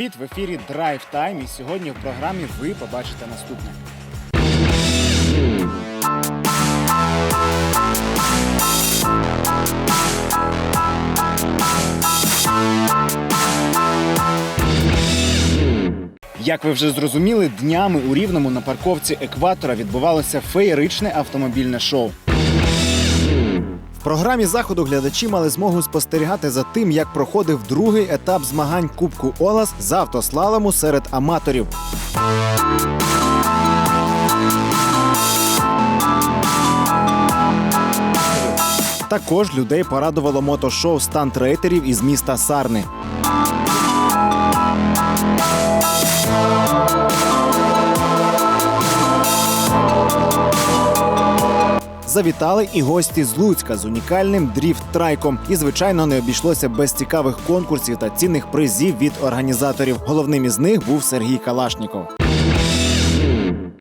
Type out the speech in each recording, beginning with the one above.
Привіт! В ефірі Drive Time і сьогодні в програмі ви побачите наступне. Як ви вже зрозуміли, днями у Рівному на парковці екватора відбувалося феєричне автомобільне шоу. Програмі заходу глядачі мали змогу спостерігати за тим, як проходив другий етап змагань Кубку Олас з автослалому серед аматорів. Також людей порадувало мотошоу стантрейтерів із міста Сарни. Завітали і гості з Луцька з унікальним дріфт-трайком. І, звичайно, не обійшлося без цікавих конкурсів та цінних призів від організаторів. Головним із них був Сергій Калашніков.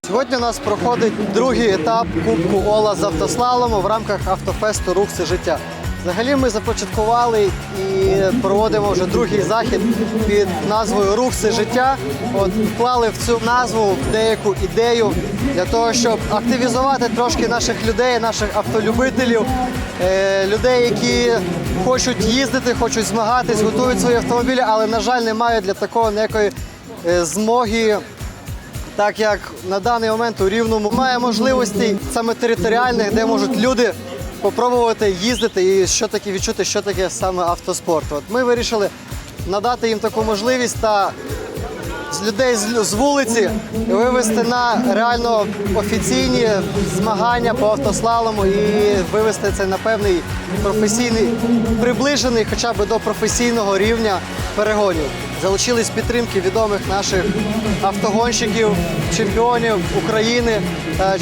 Сьогодні у нас проходить другий етап Кубку Ола з автослалому в рамках автофесту Рух це життя. Взагалі ми започаткували і проводимо вже другий захід під назвою Рух це життя. От вклали в цю назву деяку ідею для того, щоб активізувати трошки наших людей, наших автолюбителів, е, людей, які хочуть їздити, хочуть змагатись, готують свої автомобілі, але на жаль не мають для такого ніякої е, змоги так як на даний момент у Рівному немає можливостей саме територіальних, де можуть люди попробувати їздити і що таке відчути, що таке саме автоспорт. От ми вирішили надати їм таку можливість та з людей з, вулиці вивести на реально офіційні змагання по автослалому і вивести це на певний професійний, приближений хоча б до професійного рівня перегонів. Залучились підтримки відомих наших автогонщиків, чемпіонів України,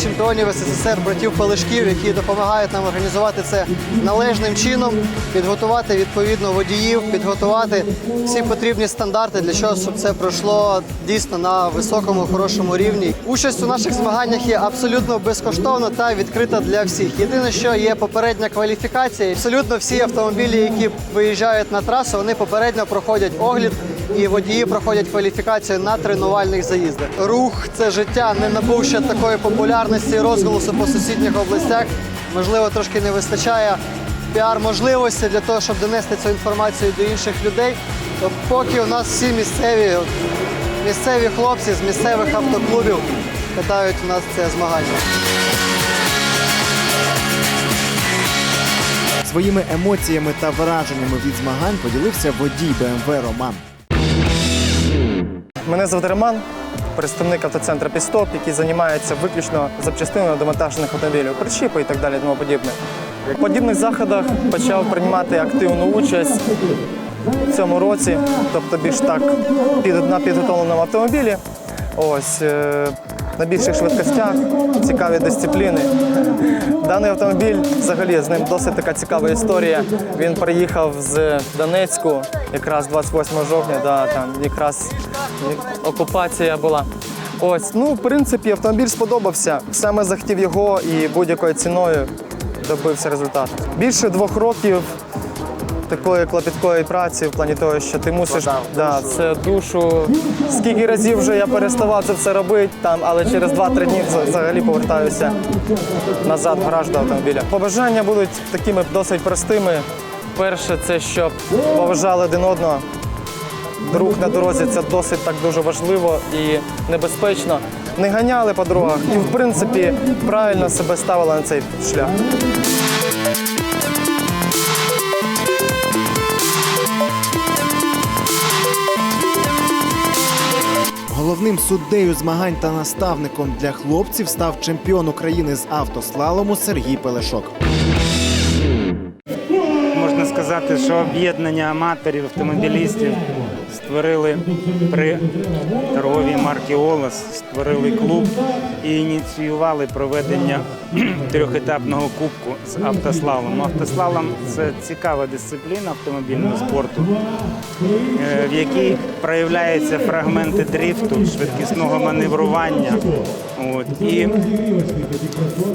чемпіонів СССР, братів Палишків, які допомагають нам організувати це належним чином, підготувати відповідно водіїв, підготувати всі потрібні стандарти для того, щоб це пройшло дійсно на високому хорошому рівні. Участь у наших змаганнях є абсолютно безкоштовна та відкрита для всіх. Єдине, що є попередня кваліфікація. Абсолютно всі автомобілі, які виїжджають на трасу, вони попередньо проходять огляд. І водії проходять кваліфікацію на тренувальних заїздах. Рух це життя не набув ще такої популярності розголосу по сусідніх областях. Можливо, трошки не вистачає піар-можливості для того, щоб донести цю інформацію до інших людей. То поки у нас всі місцеві, місцеві хлопці з місцевих автоклубів катають у нас це змагання. Своїми емоціями та враженнями від змагань поділився водій БМВ Роман. Мене звати Роман, представник автоцентру Пістоп, який займається виключно запчастинами до монтажних автомобілів, причіпи і так далі, тому подібне. В подібних заходах почав приймати активну участь в цьому році, тобто більш так на підготовленому автомобілі. Ось е, на більших швидкостях, цікаві дисципліни. Даний автомобіль взагалі з ним досить така цікава історія. Він приїхав з Донецьку, якраз 28 жовтня, да, там якраз окупація була. Ось, ну, в принципі, автомобіль сподобався. Саме захотів його і будь-якою ціною добився результату. Більше двох років такої клопіткої праці в плані того, що ти мусиш да, це душу. Скільки разів вже я переставав це все робити, там, але через 2-3 дні взагалі повертаюся назад в гараж до автомобіля. Побажання будуть такими досить простими. Перше, це щоб поважали один одного. Друг на дорозі це досить так дуже важливо і небезпечно. Не ганяли по дорогах і, в принципі, правильно себе ставили на цей шлях. Головним суддею змагань та наставником для хлопців став чемпіон України з автослалому Сергій Пелешок. Можна сказати, що об'єднання аматорів, автомобілістів створили при торговій марки Олас, створили клуб і ініціювали проведення трьохетапного кубку з автослалом. Автослалом це цікава дисципліна автомобільного спорту, е, в якій проявляються фрагменти дрифту, швидкісного маневрування. От, і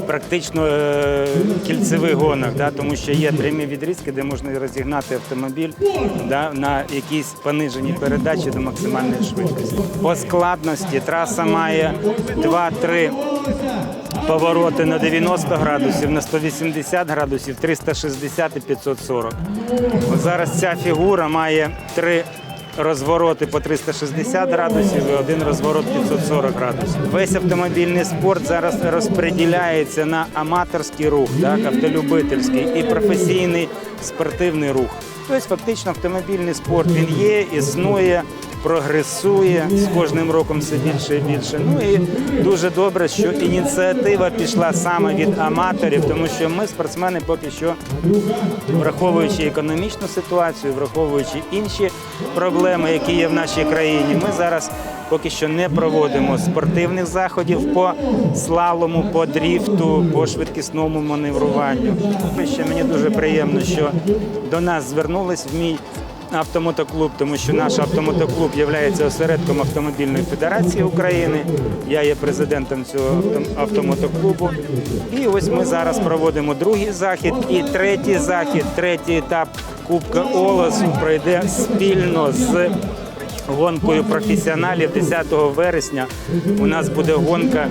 практично е, кільцевих гонок, да, тому що є прямі відрізки, де можна розігнати автомобіль да, на якійсь пониженій передачі до максимальної швидкості. По складності траса має 2-3 повороти на 90 градусів, на 180 градусів, 360 і 540. От зараз ця фігура має три розвороти по 360 градусів і один розворот 540 градусів. Весь автомобільний спорт зараз розподіляється на аматорський рух, так, автолюбительський і професійний спортивний рух. Тобто фактично автомобільний спорт він є, існує, прогресує з кожним роком все більше і більше. Ну і дуже добре, що ініціатива пішла саме від аматорів, тому що ми, спортсмени, поки що, враховуючи економічну ситуацію, враховуючи інші проблеми, які є в нашій країні, ми зараз поки що не проводимо спортивних заходів по слалому, по дріфту, по швидкісному маневруванню. Ще мені дуже приємно, що до нас звернулись в мій автомотоклуб, тому що наш автомотоклуб є осередком автомобільної федерації України. Я є президентом цього автомотоклубу. І ось ми зараз проводимо другий захід і третій захід, третій етап Кубка Олосу пройде спільно з гонкою професіоналів 10 вересня. У нас буде гонка.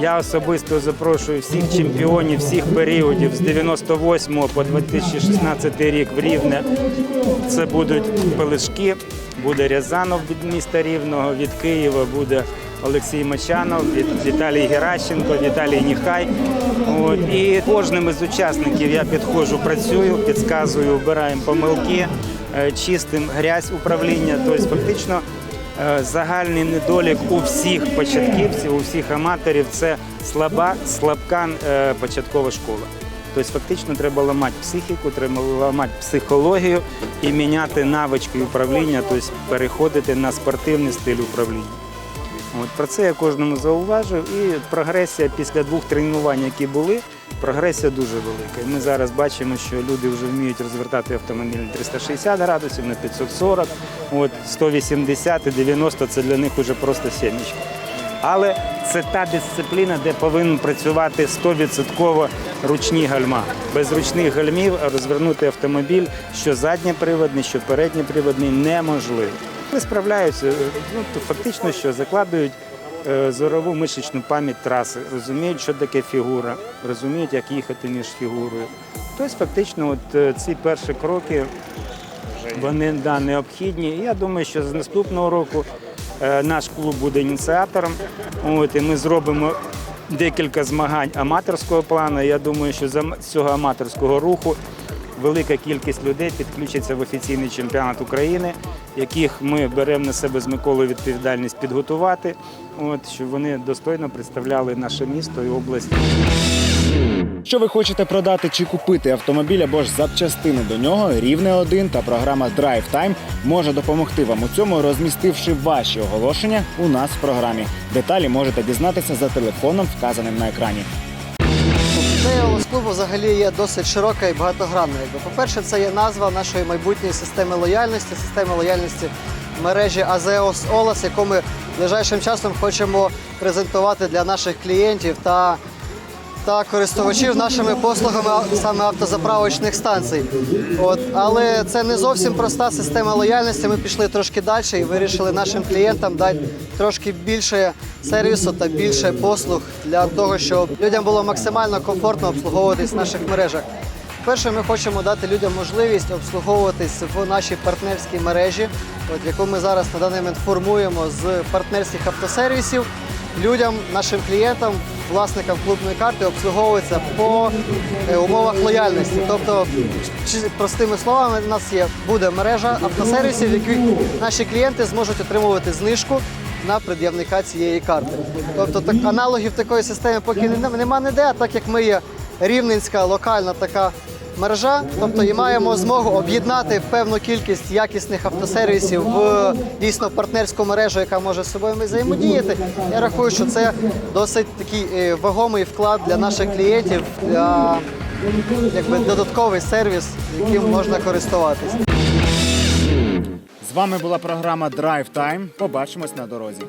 Я особисто запрошую всіх чемпіонів всіх періодів з 98 по 2016 рік в Рівне. Це будуть Пелешки, буде Рязанов від міста Рівного, від Києва буде Олексій Мачанов, від Віталій Геращенко, Віталій Ніхай. От. І кожним із учасників я підходжу, працюю, підказую, обираємо помилки, е, чистим грязь управління. Тобто фактично загальний недолік у всіх початківців, у всіх аматорів це слаба, слабка е, початкова школа. Тобто фактично треба ламати психіку, треба ламати психологію і міняти навички управління, тобто переходити на спортивний стиль управління. От, про це я кожному зауважив. І прогресія після двох тренувань, які були, прогресія дуже велика. Ми зараз бачимо, що люди вже вміють розвертати автомобіль на 360 градусів, на 540, от, 180 і 90 це для них вже просто сімечки. Але це та дисципліна, де повинен працювати 100% ручні гальма. Без ручних гальмів розвернути автомобіль, що задньоприводний, що передньоприводний, неможливо. Вони справляються, ну, то фактично, що закладують зорову мишечну пам'ять траси, розуміють, що таке фігура, розуміють, як їхати між фігурою. Тобто, фактично, от е, ці перші кроки вони да, необхідні. Я думаю, що з наступного року е, наш клуб буде ініціатором. От, і ми зробимо декілька змагань аматорського плану. Я думаю, що з цього аматорського руху велика кількість людей підключиться в офіційний чемпіонат України, яких ми беремо на себе з Миколою відповідальність підготувати, от, щоб вони достойно представляли наше місто і область. Що ви хочете продати чи купити автомобіль або ж запчастини до нього, рівне 1 та програма Drive Time може допомогти вам у цьому, розмістивши ваші оголошення у нас в програмі. Деталі можете дізнатися за телефоном, вказаним на екрані. Ідея Олос-клубу взагалі є досить широка і багатогранна. По-перше, це є назва нашої майбутньої системи лояльності, системи лояльності мережі Азеос Олас, яку ми ближайшим часом хочемо презентувати для наших клієнтів та, та користувачів нашими послугами саме автозаправочних станцій. От, але це не зовсім проста система лояльності. Ми пішли трошки далі і вирішили нашим клієнтам дати трошки більше сервісу та більше послуг для того, щоб людям було максимально комфортно обслуговуватись в наших мережах. Перше, ми хочемо дати людям можливість обслуговуватись в нашій партнерській мережі, от яку ми зараз на даний момент формуємо з партнерських автосервісів. Людям, нашим клієнтам, власникам клубної карти обслуговується по е, умовах лояльності. Тобто, простими словами, у нас є буде мережа автосервісів, в яких наші клієнти зможуть отримувати знижку на пред'явника цієї карти. Тобто так, аналогів такої системи поки не- нема ніде, а так як ми є рівненська локальна така мережа, тобто і маємо змогу об'єднати певну кількість якісних автосервісів в дійсно партнерську мережу, яка може з собою взаємодіяти. Я рахую, що це досить такий е, вагомий вклад для наших клієнтів, для якби додатковий сервіс, яким можна користуватись. З вами була програма Drive Time. Побачимось на дорозі.